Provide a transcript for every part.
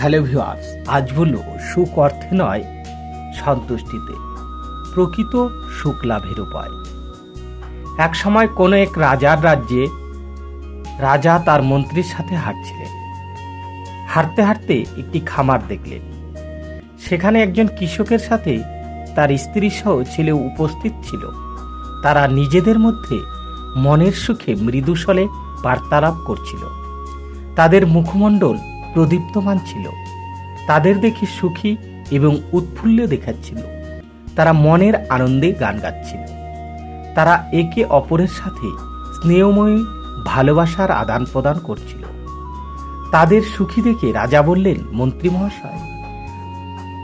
Hello viewers আজ বলল সুখ অর্থে নয়, সন্তুষ্টিতে। প্রকৃত সুখ লাভের উপায়। এক সময় কোনো এক রাজার রাজ্যে রাজা তার মন্ত্রীর সাথে হাঁটছিলেন। হাঁটতে হাঁটতে একটি খামার দেখলেন। সেখানে একজন কৃষকের সাথে তার স্ত্রী সহ ছেলে উপস্থিত ছিল। তারা নিজেদের মধ্যে মনের সুখে মৃদুস্বলে বার্তালাপ করছিল। তাদের মুখমণ্ডল প্রদীপ্তমান ছিল। তাদের দেখে সুখী এবং উৎফুল্ল দেখাচ্ছিল। তারা মনের আনন্দে গান গাচ্ছিল। তারা একে অপরের সাথে স্নেহময়ী ভালোবাসার আদান প্রদান করছিল। তাদের সুখী দেখে রাজা বললেন, মন্ত্রী মহাশয়,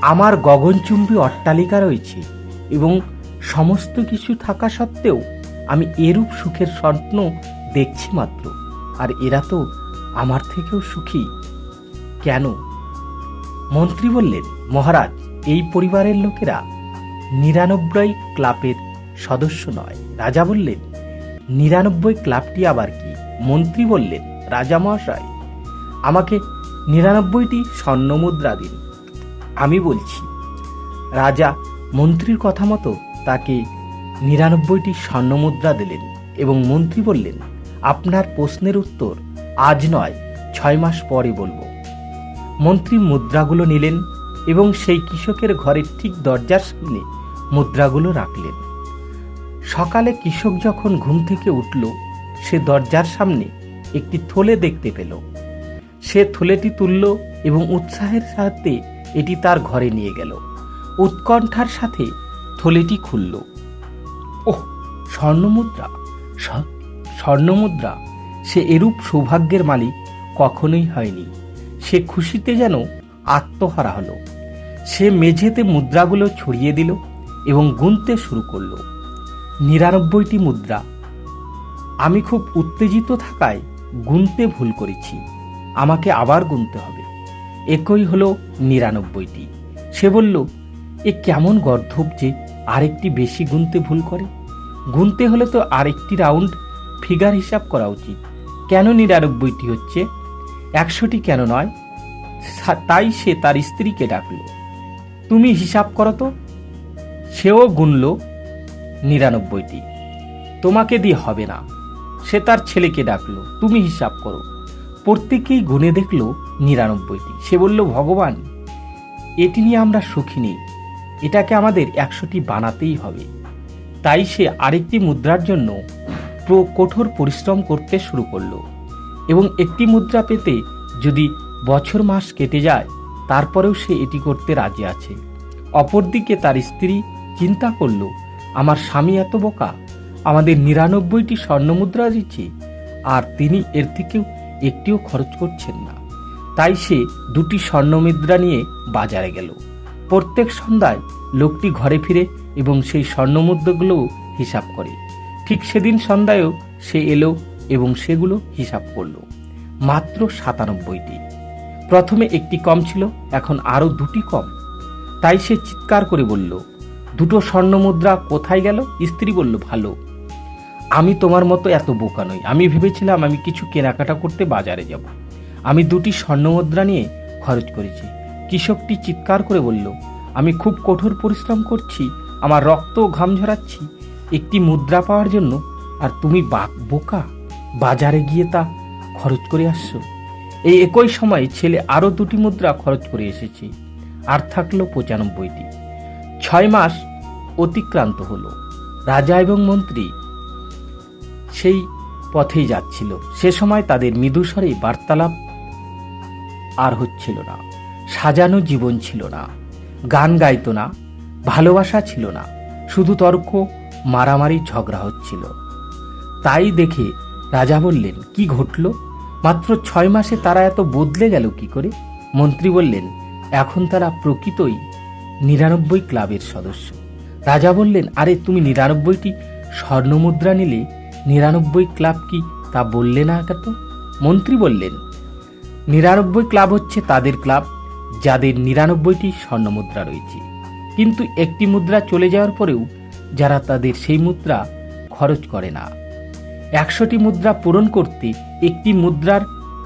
আমার গগনচুম্বী অট্টালিকা রয়েছে এবং সমস্ত কিছু থাকা সত্ত্বেও আমি এরূপ সুখের স্বপ্ন দেখছি মাত্র। আর এরা তো আমার থেকেও সুখী। কেন? মন্ত্রী বললেন, মহারাজ, এই পরিবারের লোকেরা নিরানব্বই ক্লাবের সদস্য নয়। রাজা বললেন, নিরানব্বই ক্লাবটি আবার কি? মন্ত্রী বললেন, রাজা মহাশয়, আমাকে নিরানব্বইটি স্বর্ণমুদ্রা দিন। আমি বলছি, রাজা মন্ত্রীর কথা মতো তাকে নিরানব্বইটি স্বর্ণমুদ্রা দিলেন। এবং মন্ত্রী বললেন, আপনার প্রশ্নের উত্তর আজ নয়, ছয় মাস পরে বলব। মন্ত্রী মুদ্রাগুলো নিলেন এবং সেই কৃষকের ঘরের ঠিক দরজার সামনে মুদ্রাগুলো রাখলেন। সকালে কৃষক যখন ঘুম থেকে উঠল, সে দরজার সামনে একটি থলে দেখতে পেল। সে থলেটি তুলল এবং উৎসাহের সাথে এটি তার ঘরে নিয়ে গেল। উৎকণ্ঠার সাথে থলেটি খুলল। ওহ, স্বর্ণমুদ্রা! স্বর্ণমুদ্রা! সে এরূপ সৌভাগ্যের মালিক কখনোই হয়নি। সে খুশিতে যেন আত্মহারা হলো। সে মেঝেতে মুদ্রাগুলো ছড়িয়ে দিল এবং গুনতে শুরু করল। নিরানব্বইটি মুদ্রা। আমি খুব উত্তেজিত থাকায় গুনতে ভুল করেছি। আমাকে আবার গুনতে হবে। একই হলো নিরানব্বইটি। সে বলল, এ কেমন গর্ধব যে আরেকটি বেশি গুনতে ভুল করে। গুনতে হলে তো আরেকটি রাউন্ড ফিগার হিসাব করা উচিত। কেন নিরানব্বইটি হচ্ছে? একশোটি কেন নয়? তাই সে তার স্ত্রীকে ডাকলো। তুমি হিসাব করো তো। সেও গুনল নিরানব্বইটি। তোমাকে দিয়ে হবে না। সে তার ছেলেকে ডাকলো। তুমি হিসাব করো। প্রত্যেকেই গুনে দেখল নিরানব্বইটি। সে বলল, ভগবান, এটি নিয়ে আমরা সুখী নেই। এটাকে আমাদের একশোটি বানাতেই হবে। তাই সে আরেকটি মুদ্রার জন্য কঠোর পরিশ্রম করতে শুরু করল। এবং একটি মুদ্রা পেতে যদি বছর মাস কেটে যায়, তারপরেও সে এটি করতে রাজি আছে। অপরদিকে তার স্ত্রী চিন্তা করল, আমার স্বামী এত বোকা, আমাদের নিরানব্বইটি স্বর্ণমুদ্রা দিচ্ছে, আর তিনি এর থেকেও একটিও খরচ করছেন না। তাই সে দুটি স্বর্ণমুদ্রা নিয়ে বাজারে গেল। প্রত্যেক সন্ধ্যায় লোকটি ঘরে ফিরে এবং সেই স্বর্ণমুদ্রাগুলোও হিসাব করে। ঠিক সেদিন সন্ধ্যায়ও সে এলো এবং সেগুলো হিসাব করল। মাত্র সাতানব্বইটি। প্রথমে একটি কম ছিল, এখন আরও দুটি কম। তাই সে চিৎকার করে বলল, দুটো স্বর্ণমুদ্রা কোথায় গেল? স্ত্রী বলল, ভালো। আমি তোমার মতো এত বোকা নই। আমি ভেবেছিলাম আমি কিছু কেনাকাটা করতে বাজারে যাব। আমি দুটি স্বর্ণমুদ্রা নিয়ে খরচ করেছি। কৃষকটি চিৎকার করে বলল, আমি খুব কঠোর পরিশ্রম করছি, আমার রক্ত ঘাম ঝরাচ্ছি। একটি মুদ্রা পাওয়ার জন্য, আর তুমি বাক বোকা। বাজারে গিয়ে তা খরচ করে আসছো? এই একই সময় ছেলে আরও দুটি মুদ্রা খরচ করে এসেছে। আর থাকল পঁচানব্বইটি। ছয় মাস অতিক্রান্ত হলো। রাজা এবং মন্ত্রী সেই পথেই যাচ্ছিল। সে সময় তাদের মৃদুস্বরে বার্তালাপ আর হচ্ছিল না। সাজানো জীবন ছিল না। গান গাইতো না। ভালোবাসা ছিল না। শুধু তর্ক, মারামারি, ঝগড়া হচ্ছিল। তাই দেখে রাজা বললেন, কি ঘটল? মাত্র ছয় মাসে তারা এত বদলে গেল কি করে? মন্ত্রী বললেন, এখন তারা প্রকৃতই নিরানব্বই ক্লাবের সদস্য। রাজা বললেন, আরে, তুমি নিরানব্বইটি স্বর্ণমুদ্রা নিলে নিরানব্বই ক্লাব কি তা বললে না একা তো মন্ত্রী বললেন, নিরানব্বই ক্লাব হচ্ছে তাদের ক্লাব, যাদের নিরানব্বইটি স্বর্ণমুদ্রা রয়েছে। কিন্তু একটি মুদ্রা চলে যাওয়ার পরেও যারা তাদের সেই মুদ্রা খরচ করে না। একশোটি মুদ্রা পূরণ করতে একটি মুদ্রার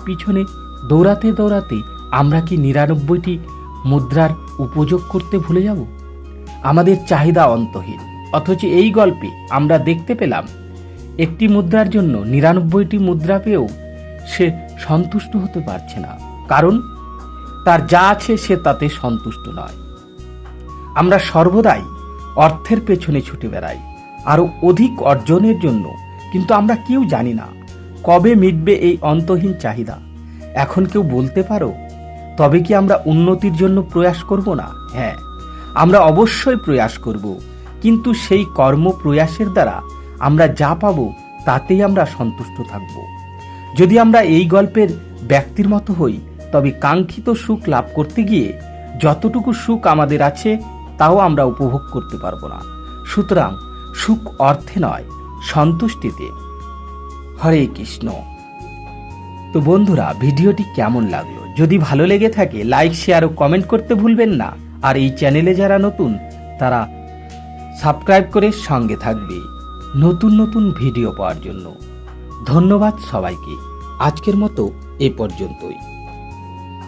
পিছনে দৌড়াতে দৌড়াতে আমরা কি নিরানব্বইটি মুদ্রার উপযোগ করতে ভুলে যাব? আমাদের চাহিদা অন্তহীন। অথচ এই গল্পে আমরা দেখতে পেলাম, একটি মুদ্রার জন্য নিরানব্বইটি মুদ্রা পেয়েও সে সন্তুষ্ট হতে পারছে না। কারণ তার যা আছে সে তাতে সন্তুষ্ট নয়। আমরা সর্বদাই অর্থের পেছনে ছুটে বেড়াই, আরও অধিক অর্জনের জন্য কিন্তু আমরা কেউ জানি না কবে মিটবে এই অন্তহীন চাহিদা। এখন কেউ বলতে পারো? তবে কি আমরা উন্নতির জন্য প্রয়াস করব না? হ্যাঁ আমরা অবশ্যই প্রয়াস করব। কিন্তু সেই কর্ম প্রয়াসের দ্বারা আমরা যা পাব তাতেই আমরা সন্তুষ্ট থাকব। যদি আমরা এই গল্পের ব্যক্তির মতো হই, তবে কাঙ্ক্ষিত সুখ লাভ করতে গিয়ে যতটুকু সুখ আমাদের আছে, তাও আমরা উপভোগ করতে পারব না। সুতরাং সুখ অর্থে নয় সন্তুষ্টিতে। হরে কৃষ্ণ। তো বন্ধুরা, ভিডিওটি কেমন লাগল? যদি ভালো লেগে থাকে লাইক শেয়ার ও কমেন্ট করতে ভুলবেন না। আর এই চ্যানেলে যারা নতুন, তারা সাবস্ক্রাইব করে সঙ্গে থাকবে। নতুন নতুন ভিডিও পাওয়ার জন্য। ধন্যবাদ সবাইকে। আজকের মতো এ পর্যন্তই।